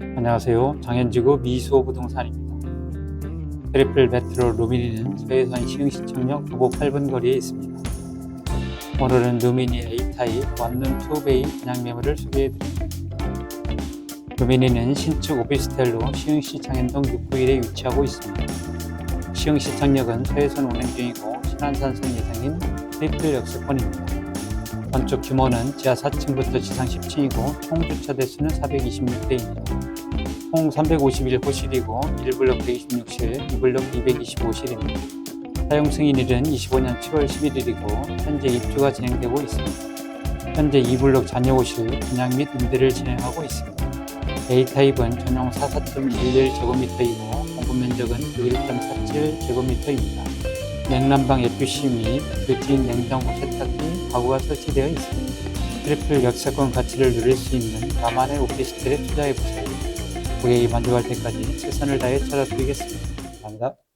안녕하세요. 장현지구 미수호 부동산입니다. 트리플 베트로 루미니는 서해선 시흥시청역 도보 8분 거리에 있습니다. 오늘은 루미니 A타입 원룸 2베이 분양 매물을 소개해드립니다. 루미니는 신축 오피스텔로 시흥시 장현동 691에 위치하고 있습니다. 시흥시청역은 서해선 운행 중이고 신안산선 예정인 트리플 역세권입니다. 건축 규모는 지하 4층부터 지상 10층이고 총 주차 대수는 426대입니다. 총 351호실이고 1블럭 126실, 2블럭 225실입니다. 사용 승인일은 25년 7월 11일이고 현재 입주가 진행되고 있습니다. 현재 2블럭 잔여호실 분양 및 임대를 진행하고 있습니다. A타입은 전용 44.11제곱미터이고 공급 면적은 1.47제곱미터입니다. 냉난방 FC 및 뷰티인 냉장고 세탁기, 가구가 설치되어 있습니다. 트리플 역세권 가치를 누릴 수 있는 나만의 오피스텔에 투자해보세요. 고객이 만족할 때까지 최선을 다해 찾아드리겠습니다. 감사합니다.